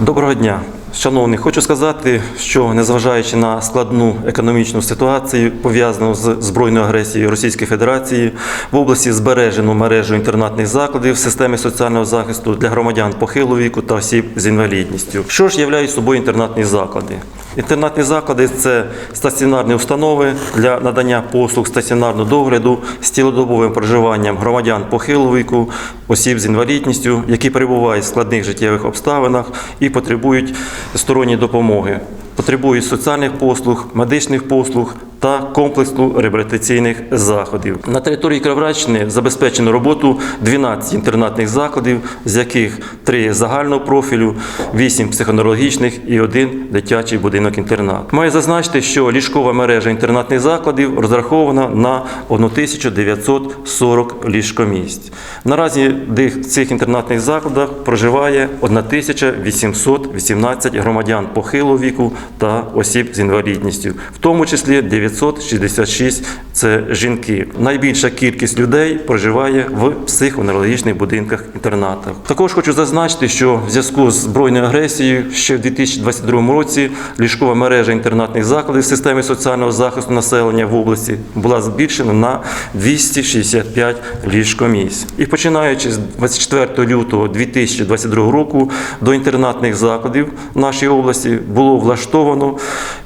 Доброго дня, шановні. Хочу сказати, що незважаючи на складну економічну ситуацію, пов'язану з збройною агресією Російської Федерації, в області збережено мережу інтернатних закладів системи соціального захисту для громадян похилого віку та осіб з інвалідністю. Що ж являють собою інтернатні заклади? Інтернатні заклади це стаціонарні установи для надання послуг стаціонарного догляду з цілодобовим проживанням громадян похилого віку, осіб з інвалідністю, які перебувають в складних життєвих обставинах і потребують сторонньої допомоги, потребують соціальних послуг, медичних послуг та комплексу реабілітаційних заходів. На території Кіровоградщини забезпечено роботу 12 інтернатних закладів, з яких 3 загального профілю, 8 психоневрологічних і один дитячий будинок-інтернат. Маю зазначити, що ліжкова мережа інтернатних закладів розрахована на 1940 ліжкомісць. Наразі в цих інтернатних закладах проживає 1818 громадян похилого віку та осіб з інвалідністю, в тому числі 966 – це жінки. Найбільша кількість людей проживає в психоневрологічних будинках-інтернатах. Також хочу зазначити, що в зв'язку з збройною агресією ще в 2022 році ліжкова мережа інтернатних закладів в системі соціального захисту населення в області була збільшена на 265 ліжкомісць. І починаючи з 24 лютого 2022 року до інтернатних закладів нашій області було влаштовано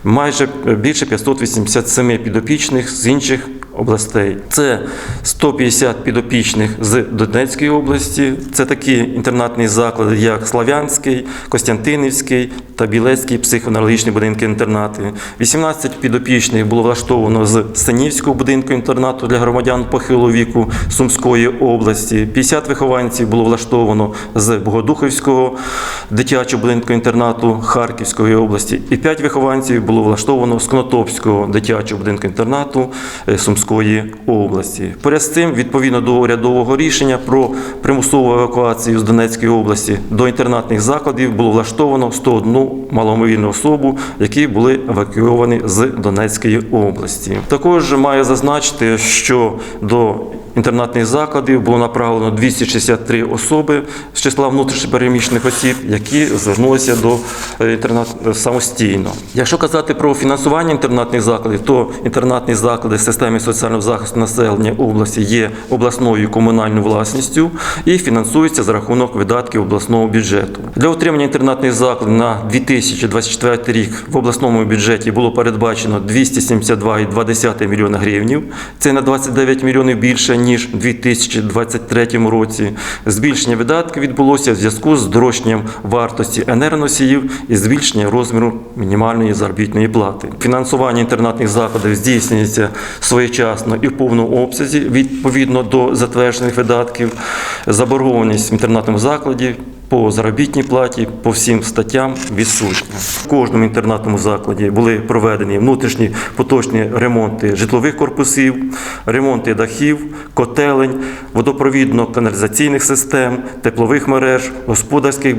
майже більше 587 підопічних з інших областей. Це 150 підопічних з Донецької області. Це такі інтернатні заклади, як Слав'янський, Костянтинівський та Білецький психоневрологічні будинки-інтернати. 18 підопічних було влаштовано з Синівського будинку інтернату для громадян похилого віку Сумської області. 50 вихованців було влаштовано з Богодухівського дитячого будинку інтернату Харківської області. І 5 вихованців було влаштовано з Конотопського дитячого будинку інтернату е, Сумської області. Поряд з цим, відповідно до урядового рішення про примусову евакуацію з Донецької області до інтернатних закладів було влаштовано 101 маломовільну особу, які були евакуйовані з Донецької області. Також маю зазначити, що до інтернатних закладів було направлено 263 особи з числа внутрішньопереміщених осіб, які звернулися до е, інтернату самостійно. Якщо казати про фінансування інтернатних закладів, то інтернатні заклади в системі соціального захисту населення області є обласною комунальною власністю і фінансуються за рахунок видатків обласного бюджету. Для утримання інтернатних закладів на 2024 рік в обласному бюджеті було передбачено 272,2 мільйона гривнів. Це на 29 мільйонів більше ніж у 2023 році. Збільшення видатків відбулося в зв'язку з здорожчанням вартості енергоносіїв і збільшення розміру мінімальної заробітної плати. Фінансування інтернатних закладів здійснюється своєчасно і в повному обсязі відповідно до затверджених видатків. Заборгованість в інтернатному закладі по заробітній платі по всім статтям відсутня. В кожному інтернатному закладі були проведені внутрішні поточні ремонти житлових корпусів, ремонти дахів, котелень, водопровідно-каналізаційних систем, теплових мереж, господарських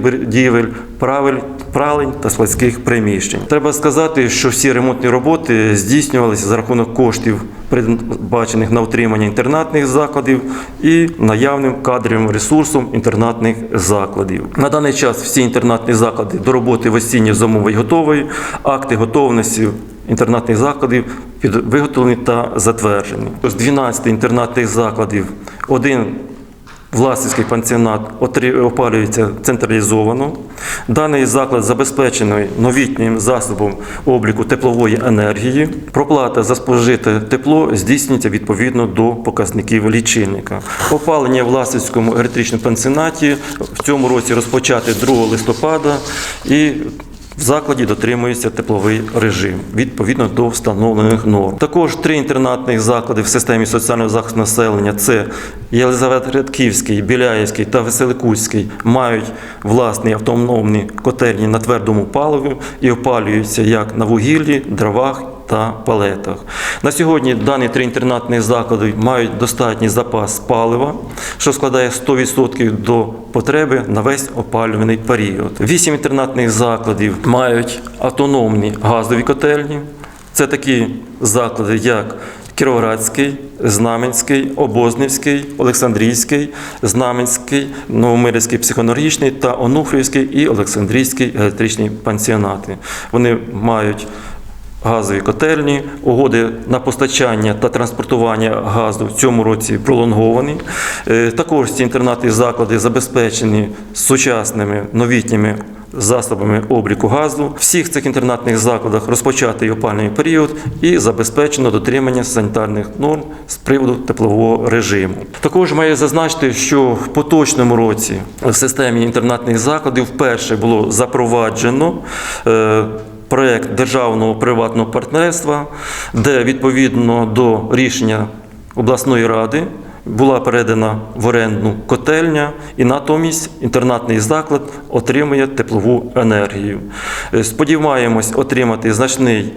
правель, пралень та складських приміщень. Треба сказати, що всі ремонтні роботи здійснювалися за рахунок коштів, передбачених на утримання інтернатних закладів і наявним кадровим ресурсом інтернатних закладів. На даний час всі інтернатні заклади до роботи в осінній зимовій готові, акти готовності інтернатних закладів виготовлені та затверджені. З 12 інтернатних закладів один Власівський пансіонат опалюється централізовано. Даний заклад забезпечений новітнім засобом обліку теплової енергії. Проплата за спожите тепло здійснюється відповідно до показників лічильника. Опалення в Власівському електричному пансіонаті в цьому році розпочати 2 листопада і в закладі дотримується тепловий режим відповідно до встановлених норм. Також три інтернатних заклади в системі соціального захисту населення це Єлизаветградківський, Біляївський та Веселикутський мають власні автономні котельні на твердому паливі і опалюються як на вугіллі, дровах та палетах. На сьогодні дані три інтернатні заклади мають достатній запас палива, що складає 100% до потреби на весь опалюваний період. Вісім інтернатних закладів мають автономні газові котельні. Це такі заклади, як Кіровоградський, Знаменський, Обознівський, Олександрійський, Знаменський, Новомирівський психонологічний та Онуфрівський і Олександрійський електричні пансіонати. Вони мають газові котельні, угоди на постачання та транспортування газу в цьому році пролонговані. Е, Також ці інтернатні заклади забезпечені сучасними новітніми засобами обліку газу. Всіх цих інтернатних закладах розпочатий опальний період і забезпечено дотримання санітарних норм з приводу теплового режиму. Також маю зазначити, що в поточному році в системі інтернатних закладів вперше було запроваджено. Проект державного приватного партнерства, де відповідно до рішення обласної ради була передана в оренду котельня, і натомість інтернатний заклад отримує теплову енергію. Е, Сподіваємось отримати значний.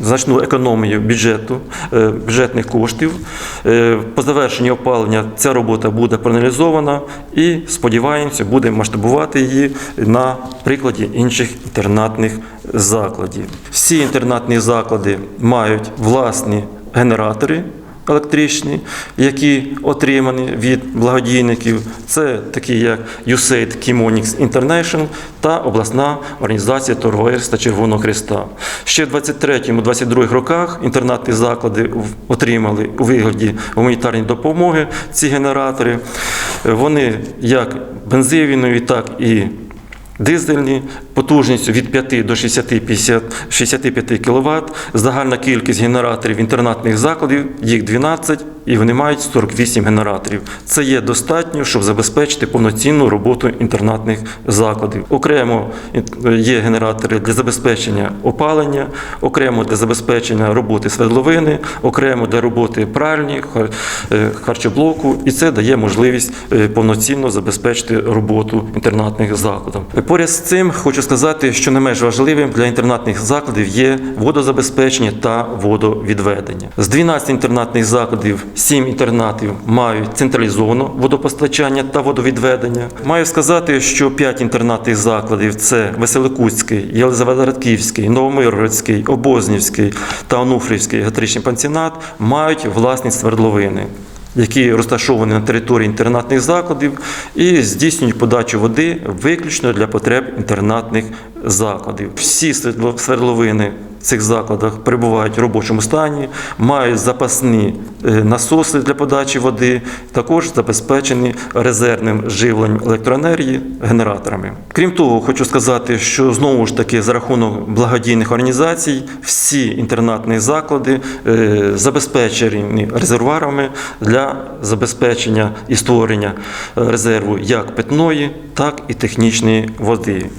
Значну економію бюджету, е, бюджетних коштів. Е, По завершенні опалення ця робота буде проаналізована і сподіваємося, будемо масштабувати її на прикладі інших інтернатних закладів. Всі інтернатні заклади мають власні генератори електричні, які отримані від благодійників. Це такі як USAID Chemonics International та обласна організація Торговельства Червоного Христа. Ще в 23-22 роках інтернатні заклади отримали у вигляді гуманітарної допомоги ці генератори. Вони як бензинові, так і Дизельні потужністю від 5 до 60, 65 кВт. Загальна кількість генераторів інтернатних закладів, їх 12, і вони мають 48 генераторів. Це є достатньо, щоб забезпечити повноцінну роботу інтернатних закладів. Окремо є генератори для забезпечення опалення, окремо для забезпечення роботи свердловини, окремо для роботи пральні, е, харчоблоку, і це дає можливість е, повноцінно забезпечити роботу інтернатних закладів. Поряд з цим хочу сказати, що не менш важливим для інтернатних закладів є водозабезпечення та водовідведення. З 12 інтернатних закладів 7 інтернатів мають централізоване водопостачання та водовідведення. Маю сказати, що 5 інтернатних закладів це Веселикутський, Єлизаветградківський, Новомиргородський, Обознівський та Онуфрівський гетричний пансіонат мають власні свердловини які розташовані на території інтернатних закладів і здійснюють подачу води виключно для потреб інтернатних закладів. Всі свердло- свердловини цих закладах перебувають в робочому стані, мають запасні е, насоси для подачі води, також забезпечені резервним живленням електроенергії генераторами. Крім того, хочу сказати, що знову ж таки за рахунок благодійних організацій всі інтернатні заклади е, забезпечені резервуарами для забезпечення і створення е, резерву як питної, так і технічної води.